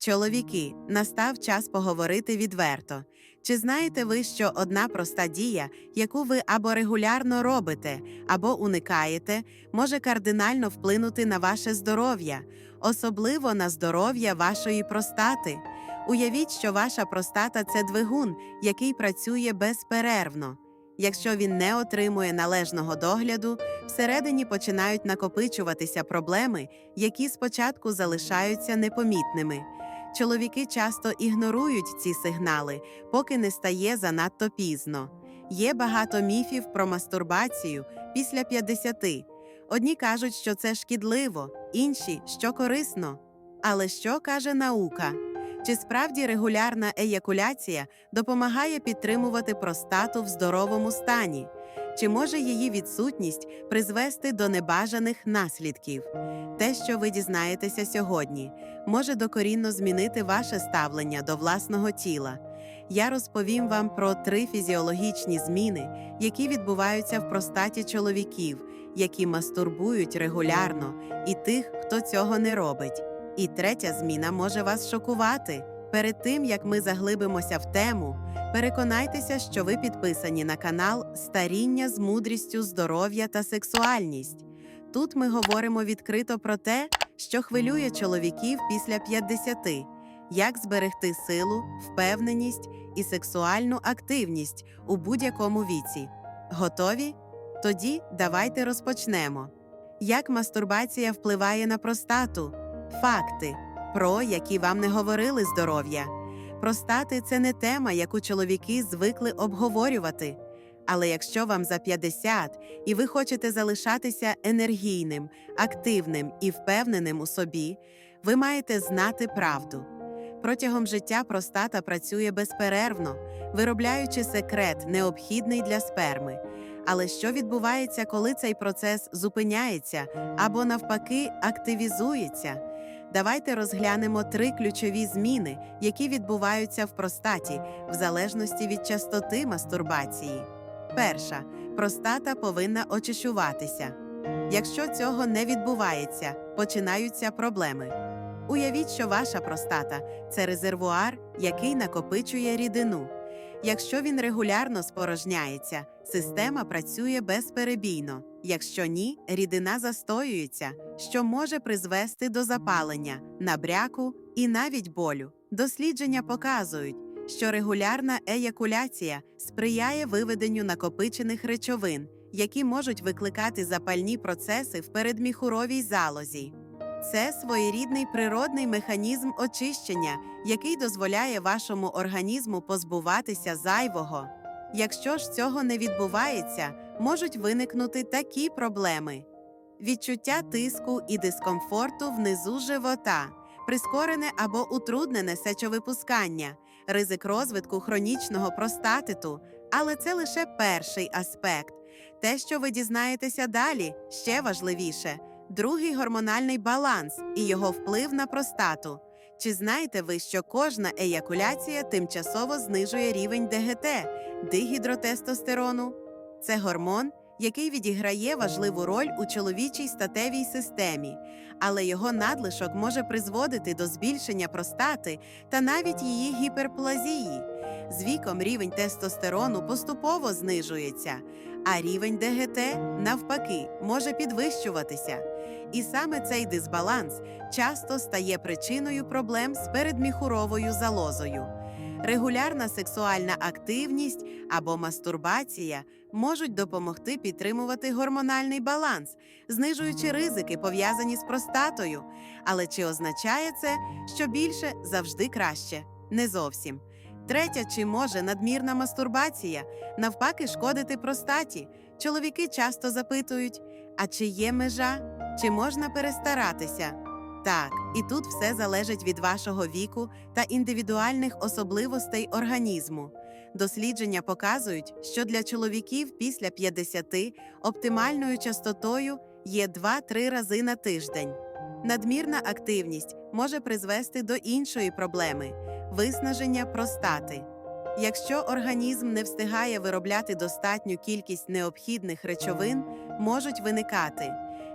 Чоловіки, настав час поговорити відверто. Чи знаєте ви, що одна проста дія, яку ви або регулярно робите, або уникаєте, може кардинально вплинути на ваше здоров'я, особливо на здоров'я вашої простати? Уявіть, що ваша простата це двигун, який працює безперервно. Якщо він не отримує належного догляду, всередині починають накопичуватися проблеми, які спочатку залишаються непомітними. Чоловіки часто ігнорують ці сигнали, поки не стає занадто пізно. Є багато міфів про мастурбацію після 50. Одні кажуть, що це шкідливо, інші, що корисно. Але що каже наука? Чи справді регулярна еякуляція допомагає підтримувати простату в здоровому стані? Чи може її відсутність призвести до небажаних наслідків? Те, що ви дізнаєтеся сьогодні, може докорінно змінити ваше ставлення до власного тіла. Я розповім вам про три фізіологічні зміни, які відбуваються в простаті чоловіків, які мастурбують регулярно, і тих, хто цього не робить. І третя зміна може вас шокувати. Перед тим як ми заглибимося в тему, переконайтеся, що ви підписані на канал Старіння з мудрістю, здоров'я та сексуальність. Тут ми говоримо відкрито про те, що хвилює чоловіків після 50, як зберегти силу, впевненість і сексуальну активність у будь-якому віці. Готові? Тоді давайте розпочнемо. Як мастурбація впливає на простату? Факти, про які вам не говорили здоров'я. Простати це не тема, яку чоловіки звикли обговорювати. Але якщо вам за 50 і ви хочете залишатися енергійним, активним і впевненим у собі, ви маєте знати правду. Протягом життя простата працює безперервно, виробляючи секрет, необхідний для сперми. Але що відбувається, коли цей процес зупиняється або навпаки активізується? Давайте розглянемо три ключові зміни, які відбуваються в простаті в залежності від частоти мастурбації. Перша простата повинна очищуватися. Якщо цього не відбувається, починаються проблеми. Уявіть, що ваша простата це резервуар, який накопичує рідину. Якщо він регулярно спорожняється, система працює безперебійно. Якщо ні, рідина застоюється, що може призвести до запалення, набряку і навіть болю. Дослідження показують, що регулярна еякуляція сприяє виведенню накопичених речовин, які можуть викликати запальні процеси в передміхуровій залозі. Це своєрідний природний механізм очищення, який дозволяє вашому організму позбуватися зайвого. Якщо ж цього не відбувається, можуть виникнути такі проблеми: відчуття тиску і дискомфорту внизу живота, прискорене або утруднене сечовипускання, ризик розвитку хронічного простатиту, але це лише перший аспект. Те, що ви дізнаєтеся далі, ще важливіше другий гормональний баланс і його вплив на простату. Чи знаєте ви, що кожна еякуляція тимчасово знижує рівень ДГТ дигідротестостерону? Це гормон, який відіграє важливу роль у чоловічій статевій системі, але його надлишок може призводити до збільшення простати та навіть її гіперплазії. З віком рівень тестостерону поступово знижується, а рівень ДГТ, навпаки, може підвищуватися. І саме цей дисбаланс часто стає причиною проблем з передміхуровою залозою. Регулярна сексуальна активність або мастурбація можуть допомогти підтримувати гормональний баланс, знижуючи ризики, пов'язані з простатою. Але чи означає це, що більше завжди краще? Не зовсім. Третя, чи може надмірна мастурбація навпаки шкодити простаті? Чоловіки часто запитують: а чи є межа? Чи можна перестаратися? Так, і тут все залежить від вашого віку та індивідуальних особливостей організму. Дослідження показують, що для чоловіків після 50 оптимальною частотою є 2-3 рази на тиждень. Надмірна активність може призвести до іншої проблеми виснаження простати. Якщо організм не встигає виробляти достатню кількість необхідних речовин, можуть виникати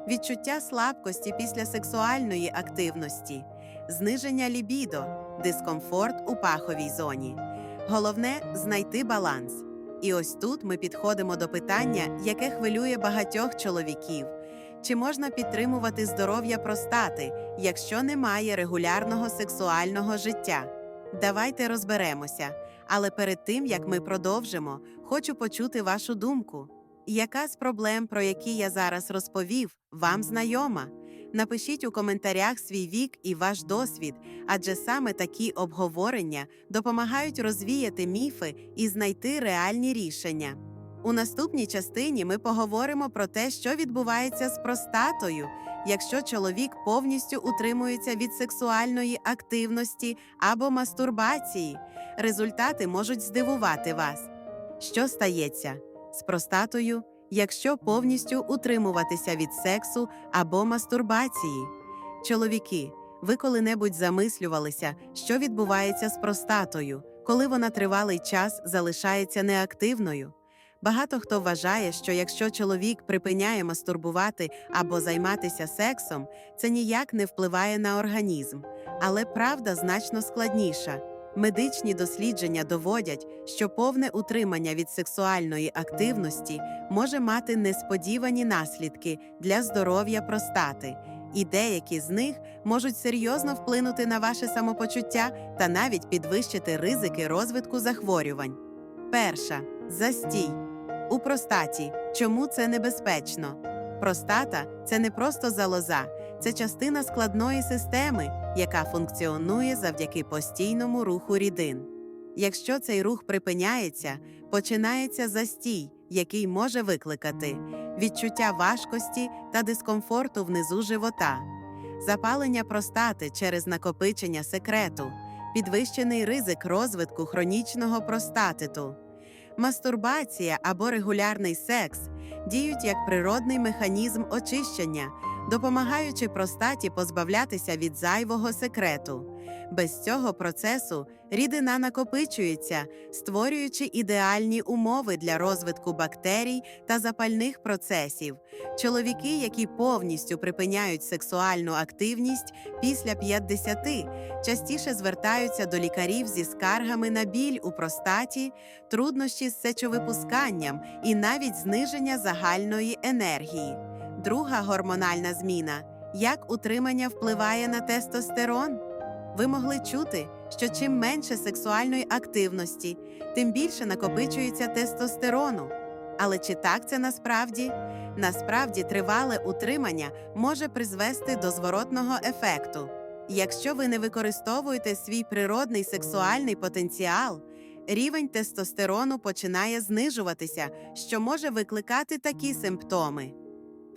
відчуття слабкості після сексуальної активності, зниження лібідо, дискомфорт у паховій зоні. Головне знайти баланс. І ось тут ми підходимо до питання, яке хвилює багатьох чоловіків. Чи можна підтримувати здоров'я простати, якщо немає регулярного сексуального життя? Давайте розберемося. Але перед тим як ми продовжимо, хочу почути вашу думку. Яка з проблем, про які я зараз розповів, вам знайома? Напишіть у коментарях свій вік і ваш досвід, адже саме такі обговорення допомагають розвіяти міфи і знайти реальні рішення. У наступній частині ми поговоримо про те, що відбувається з простатою, якщо чоловік повністю утримується від сексуальної активності або мастурбації. Результати можуть здивувати вас. Що стається з простатою, якщо повністю утримуватися від сексу або мастурбації? Чоловіки, ви коли-небудь замислювалися, що відбувається з простатою, коли вона тривалий час залишається неактивною? Багато хто вважає, що якщо чоловік припиняє мастурбувати або займатися сексом, це ніяк не впливає на організм. Але правда значно складніша. Медичні дослідження доводять, що повне утримання від сексуальної активності може мати несподівані наслідки для здоров'я простати, і деякі з них можуть серйозно вплинути на ваше самопочуття та навіть підвищити ризики розвитку захворювань. Перша застій. У простаті. Чому це небезпечно? Простата це не просто залоза, це частина складної системи, яка функціонує завдяки постійному руху рідин. Якщо цей рух припиняється, починається застій, який може викликати відчуття важкості та дискомфорту внизу живота, запалення простати через накопичення секрету, підвищений ризик розвитку хронічного простатиту. Мастурбація або регулярний секс діють як природний механізм очищення, допомагаючи простаті позбавлятися від зайвого секрету. Без цього процесу рідина накопичується, створюючи ідеальні умови для розвитку бактерій та запальних процесів. Чоловіки, які повністю припиняють сексуальну активність після 50, частіше звертаються до лікарів зі скаргами на біль у простаті, труднощі з сечовипусканням і навіть зниження загальної енергії. Друга гормональна зміна як утримання впливає на тестостерон. Ви могли чути, що чим менше сексуальної активності, тим більше накопичується тестостерону. Але чи так це насправді? Насправді тривале утримання може призвести до зворотного ефекту. Якщо ви не використовуєте свій природний сексуальний потенціал, рівень тестостерону починає знижуватися, що може викликати такі симптоми: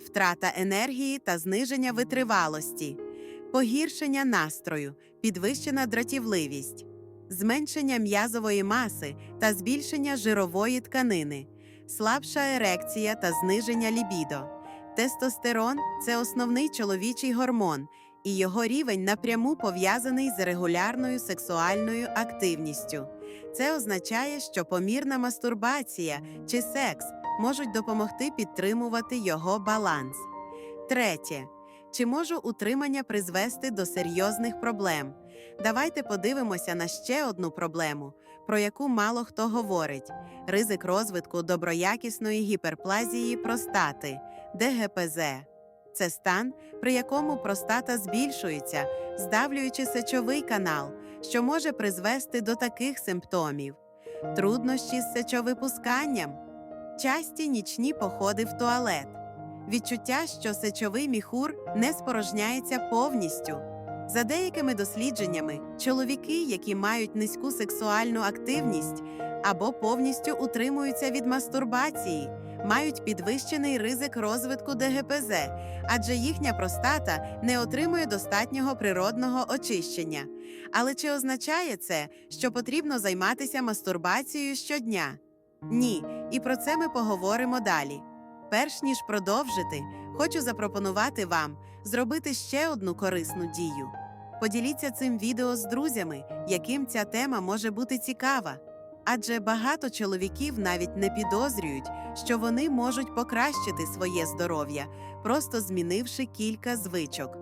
втрата енергії та зниження витривалості, погіршення настрою, підвищена дратівливість, зменшення м'язової маси та збільшення жирової тканини, слабша ерекція та зниження лібідо. Тестостерон це основний чоловічий гормон, і його рівень напряму пов'язаний з регулярною сексуальною активністю. Це означає, що помірна мастурбація чи секс можуть допомогти підтримувати його баланс. Третє. Чи може утримання призвести до серйозних проблем? Давайте подивимося на ще одну проблему, про яку мало хто говорить: ризик розвитку доброякісної гіперплазії простати ДГПЗ. Це стан, при якому простата збільшується, здавлюючи сечовий канал, що може призвести до таких симптомів: труднощі з сечовипусканням, часті нічні походи в туалет, відчуття, що сечовий міхур не спорожняється повністю. За деякими дослідженнями, чоловіки, які мають низьку сексуальну активність або повністю утримуються від мастурбації, мають підвищений ризик розвитку ДГПЗ, адже їхня простата не отримує достатнього природного очищення. Але чи означає це, що потрібно займатися мастурбацією щодня? Ні, і про це ми поговоримо далі. Перш ніж продовжити, хочу запропонувати вам зробити ще одну корисну дію. Поділіться цим відео з друзями, яким ця тема може бути цікава. Адже багато чоловіків навіть не підозрюють, що вони можуть покращити своє здоров'я, просто змінивши кілька звичок.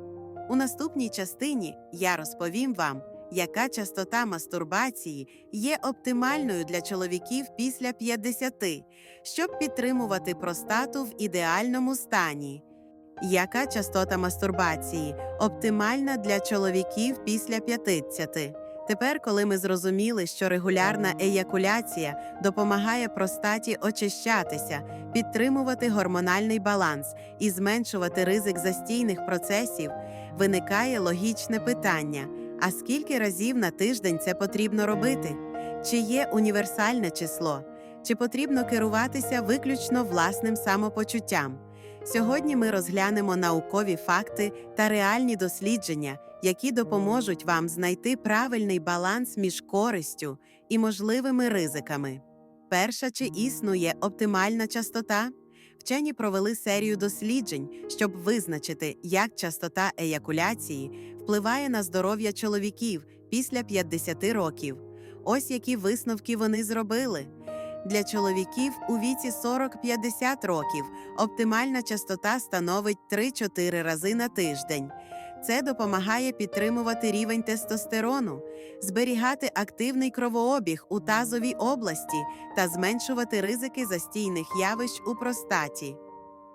У наступній частині я розповім вам, яка частота мастурбації є оптимальною для чоловіків після 50, щоб підтримувати простату в ідеальному стані. Яка частота мастурбації оптимальна для чоловіків після 50? Тепер, коли ми зрозуміли, що регулярна еякуляція допомагає простаті очищатися, підтримувати гормональний баланс і зменшувати ризик застійних процесів, виникає логічне питання: а скільки разів на тиждень це потрібно робити? Чи є універсальне число? Чи потрібно керуватися виключно власним самопочуттям? Сьогодні ми розглянемо наукові факти та реальні дослідження, які допоможуть вам знайти правильний баланс між користю і можливими ризиками. Перша чи існує оптимальна частота? Вчені провели серію досліджень, щоб визначити, як частота еякуляції впливає на здоров'я чоловіків після 50 років. Ось які висновки вони зробили. Для чоловіків у віці 40-50 років оптимальна частота становить 3-4 рази на тиждень. Це допомагає підтримувати рівень тестостерону, зберігати активний кровообіг у тазовій області та зменшувати ризики застійних явищ у простаті.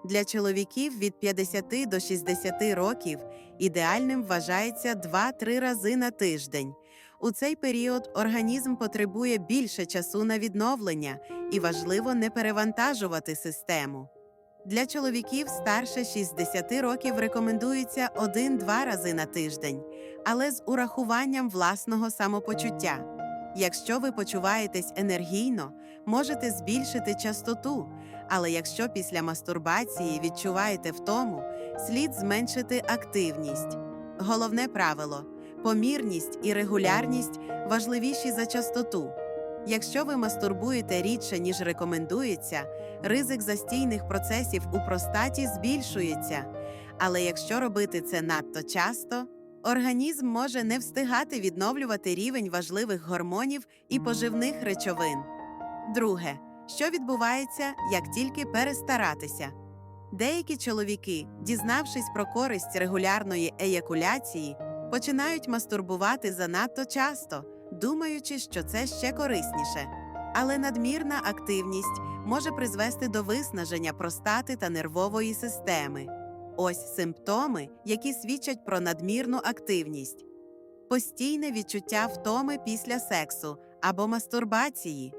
Для чоловіків від 50 до 60 років ідеальним вважається 2-3 рази на тиждень. У цей період організм потребує більше часу на відновлення і важливо не перевантажувати систему. Для чоловіків старше 60 років рекомендується 1-2 рази на тиждень, але з урахуванням власного самопочуття. Якщо ви почуваєтесь енергійно, можете збільшити частоту, але якщо після мастурбації відчуваєте втому, слід зменшити активність. Головне правило помірність і регулярність важливіші за частоту. Якщо ви мастурбуєте рідше, ніж рекомендується, ризик застійних процесів у простаті збільшується. Але якщо робити це надто часто, організм може не встигати відновлювати рівень важливих гормонів і поживних речовин. Друге, що відбувається, як тільки перестаратися? Деякі чоловіки, дізнавшись про користь регулярної еякуляції, починають мастурбувати занадто часто, думаючи, що це ще корисніше. Але надмірна активність може призвести до виснаження простати та нервової системи. Ось симптоми, які свідчать про надмірну активність, постійне відчуття втоми після сексу або мастурбації,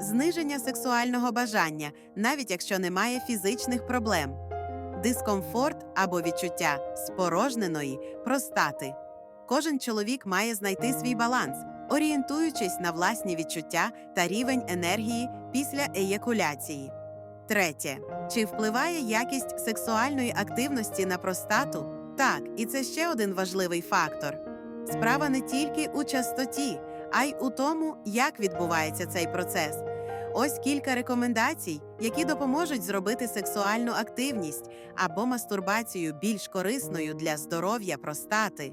зниження сексуального бажання, навіть якщо немає фізичних проблем, дискомфорт або відчуття спорожненої простати. Кожен чоловік має знайти свій баланс, орієнтуючись на власні відчуття та рівень енергії після еякуляції. Третє. Чи впливає якість сексуальної активності на простату? Так, і це ще один важливий фактор. Справа не тільки у частоті, а й у тому, як відбувається цей процес. Ось кілька рекомендацій, які допоможуть зробити сексуальну активність або мастурбацію більш корисною для здоров'я простати.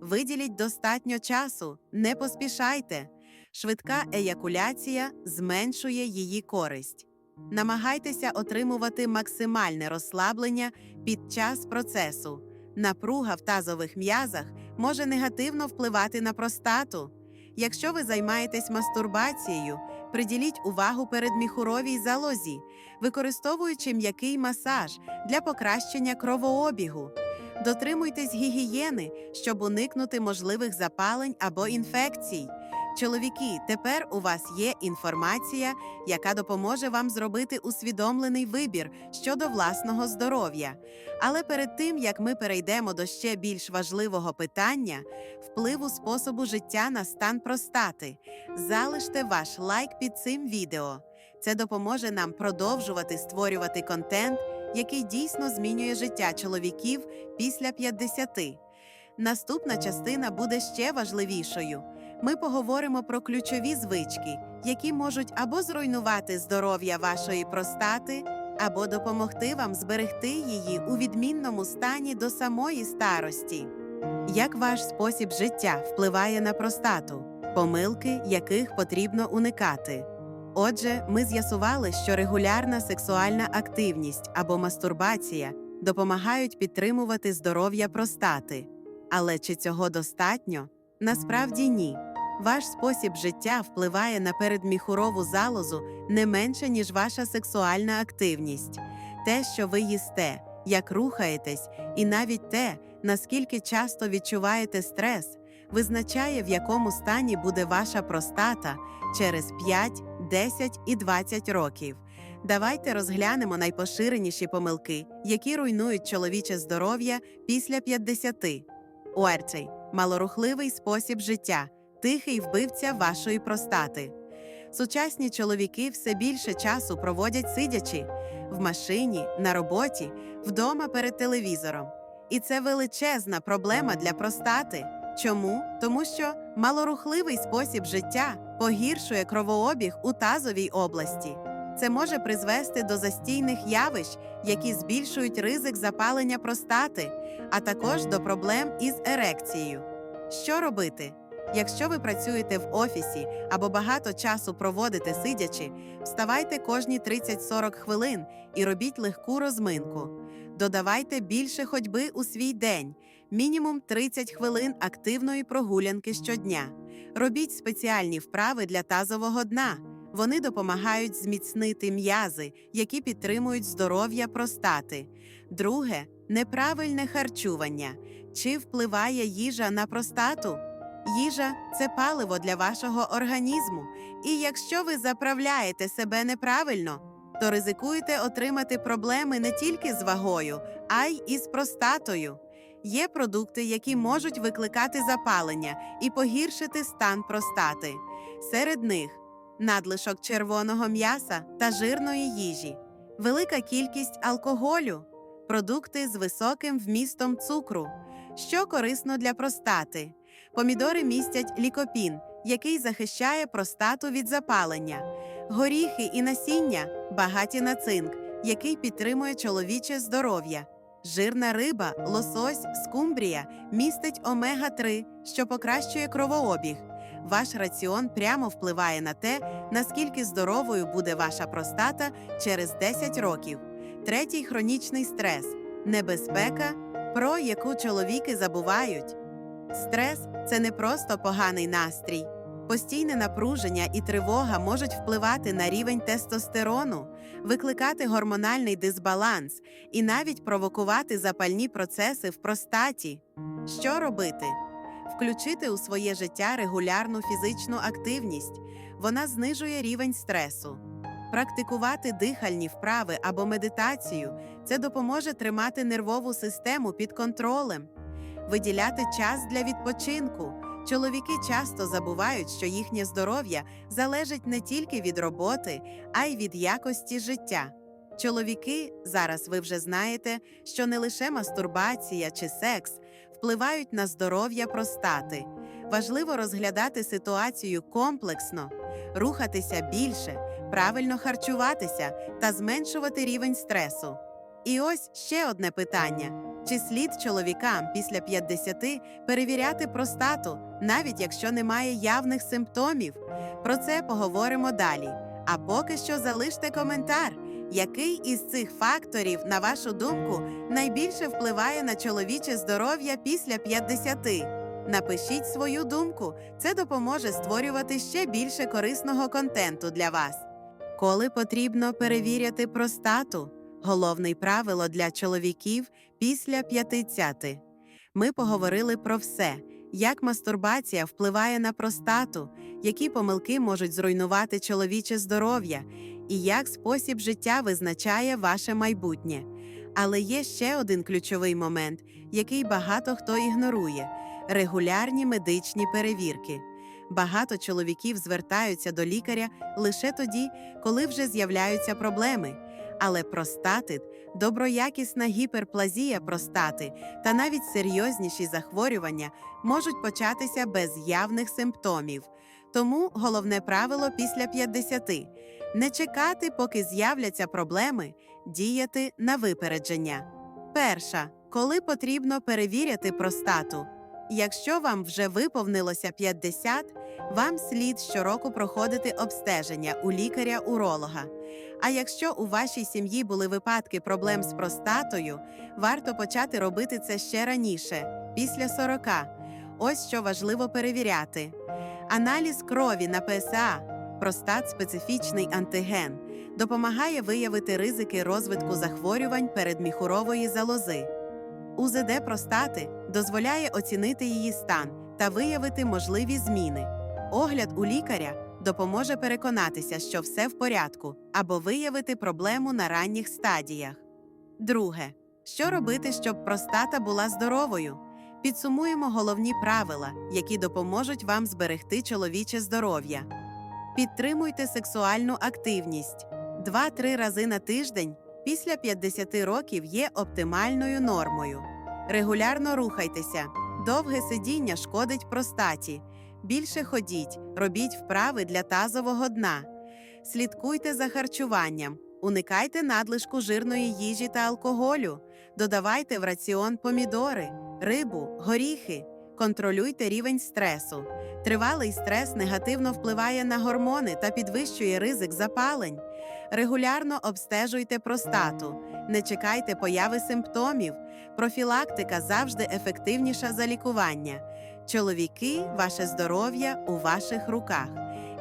Виділіть достатньо часу, не поспішайте. Швидка еякуляція зменшує її користь. Намагайтеся отримувати максимальне розслаблення під час процесу. Напруга в тазових м'язах може негативно впливати на простату. Якщо ви займаєтесь мастурбацією, приділіть увагу передміхуровій залозі, використовуючи м'який масаж для покращення кровообігу. Дотримуйтесь гігієни, щоб уникнути можливих запалень або інфекцій. Чоловіки, тепер у вас є інформація, яка допоможе вам зробити усвідомлений вибір щодо власного здоров'я. Але перед тим як ми перейдемо до ще більш важливого питання впливу способу життя на стан простати, залиште ваш лайк під цим відео. Це допоможе нам продовжувати створювати контент, який дійсно змінює життя чоловіків після 50. Наступна частина буде ще важливішою. Ми поговоримо про ключові звички, які можуть або зруйнувати здоров'я вашої простати, або допомогти вам зберегти її у відмінному стані до самої старості. Як ваш спосіб життя впливає на простату, помилки, яких потрібно уникати? Отже, ми з'ясували, що регулярна сексуальна активність або мастурбація допомагають підтримувати здоров'я простати. Але чи цього достатньо? Насправді ні. Ваш спосіб життя впливає на передміхурову залозу не менше, ніж ваша сексуальна активність. Те, що ви їсте, як рухаєтесь, і навіть те, наскільки часто відчуваєте стрес, визначає, в якому стані буде ваша простата через 5, 10 і 20 років. Давайте розглянемо найпоширеніші помилки, які руйнують чоловіче здоров'я після 50. Уерцей – малорухливий спосіб життя, тихий вбивця вашої простати. Сучасні чоловіки все більше часу проводять сидячи в машині, на роботі, вдома перед телевізором. І це величезна проблема для простати. Чому? Тому що малорухливий спосіб життя погіршує кровообіг у тазовій області. Це може призвести до застійних явищ, які збільшують ризик запалення простати, а також до проблем із ерекцією. Що робити? Якщо ви працюєте в офісі або багато часу проводите сидячи, вставайте кожні 30-40 хвилин і робіть легку розминку. Додавайте більше ходьби у свій день, мінімум 30 хвилин активної прогулянки щодня. Робіть спеціальні вправи для тазового дна. Вони допомагають зміцнити м'язи, які підтримують здоров'я простати. Друге неправильне харчування. Чи впливає їжа на простату? Їжа це паливо для вашого організму, і якщо ви заправляєте себе неправильно, то ризикуєте отримати проблеми не тільки з вагою, а й із простатою. Є продукти, які можуть викликати запалення і погіршити стан простати. Серед них надлишок червоного м'яса та жирної їжі, велика кількість алкоголю, продукти з високим вмістом цукру, що корисно для простати. Помідори містять лікопін, який захищає простату від запалення, горіхи і насіння багаті на цинк, який підтримує чоловіче здоров'я. Жирна риба, лосось, скумбрія містить омега-3, що покращує кровообіг. Ваш раціон прямо впливає на те, наскільки здоровою буде ваша простата через 10 років. Третій хронічний стрес небезпека, про яку чоловіки забувають. Стрес це не просто поганий настрій. Постійне напруження і тривога можуть впливати на рівень тестостерону, викликати гормональний дисбаланс і навіть провокувати запальні процеси в простаті. Що робити? Включити у своє життя регулярну фізичну активність. Вона знижує рівень стресу. Практикувати дихальні вправи або медитацію це допоможе тримати нервову систему під контролем виділяти час для відпочинку. Чоловіки часто забувають, що їхнє здоров'я залежить не тільки від роботи, а й від якості життя. Чоловіки, зараз ви вже знаєте, що не лише мастурбація чи секс впливають на здоров'я простати. Важливо розглядати ситуацію комплексно, рухатися більше, правильно харчуватися та зменшувати рівень стресу. І ось ще одне питання. Чи слід чоловікам після 50 перевіряти простату, навіть якщо немає явних симптомів? Про це поговоримо далі. А поки що залиште коментар, який із цих факторів, на вашу думку, найбільше впливає на чоловіче здоров'я після 50? Напишіть свою думку, це допоможе створювати ще більше корисного контенту для вас. Коли потрібно перевіряти простату? Головне правило для чоловіків після 50. Ми поговорили про все, як мастурбація впливає на простату, які помилки можуть зруйнувати чоловіче здоров'я, і як спосіб життя визначає ваше майбутнє. Але є ще один ключовий момент, який багато хто ігнорує регулярні медичні перевірки. Багато чоловіків звертаються до лікаря лише тоді, коли вже з'являються проблеми. Але простатит, доброякісна гіперплазія простати та навіть серйозніші захворювання можуть початися без явних симптомів. Тому головне правило після 50 – не чекати, поки з'являться проблеми, діяти на випередження. Перша, коли потрібно перевіряти простату. Якщо вам вже виповнилося 50, вам слід щороку проходити обстеження у лікаря-уролога. А якщо у вашій сім'ї були випадки проблем з простатою, варто почати робити це ще раніше, після 40. Ось що важливо перевіряти: аналіз крові на ПСА, простат специфічний антиген, допомагає виявити ризики розвитку захворювань передміхурової залози. УЗД простати дозволяє оцінити її стан та виявити можливі зміни. Огляд у лікаря допоможе переконатися, що все в порядку, або виявити проблему на ранніх стадіях. Друге, що робити, щоб простата була здоровою? Підсумуємо головні правила, які допоможуть вам зберегти чоловіче здоров'я. Підтримуйте сексуальну активність 2-3 рази на тиждень після 50 років є оптимальною нормою. Регулярно рухайтеся. Довге сидіння шкодить простаті. Більше ходіть, робіть вправи для тазового дна. Слідкуйте за харчуванням, уникайте надлишку жирної їжі та алкоголю, додавайте в раціон помідори, рибу, горіхи, контролюйте рівень стресу. Тривалий стрес негативно впливає на гормони та підвищує ризик запалень. Регулярно обстежуйте простату, не чекайте появи симптомів. Профілактика завжди ефективніша за лікування. Чоловіки, ваше здоров'я у ваших руках.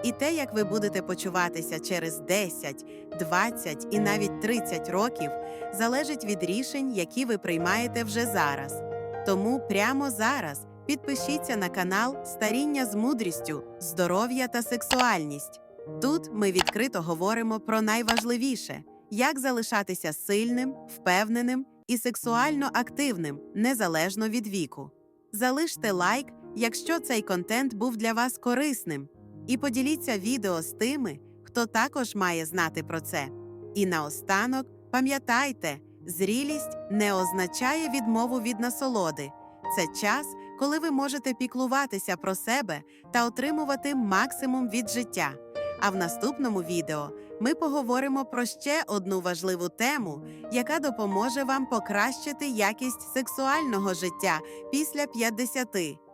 І те, як ви будете почуватися через 10, 20 і навіть 30 років, залежить від рішень, які ви приймаєте вже зараз. Тому прямо зараз підпишіться на канал Старіння з мудрістю, здоров'я та сексуальність. Тут ми відкрито говоримо про найважливіше як залишатися сильним, впевненим і сексуально активним незалежно від віку. Залиште лайк, якщо цей контент був для вас корисним, і поділіться відео з тими, хто також має знати про це. І наостанок пам'ятайте, зрілість не означає відмову від насолоди. Це час, коли ви можете піклуватися про себе та отримувати максимум від життя. А в наступному відео ми поговоримо про ще одну важливу тему, яка допоможе вам покращити якість сексуального життя після 50.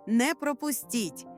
Не пропустіть!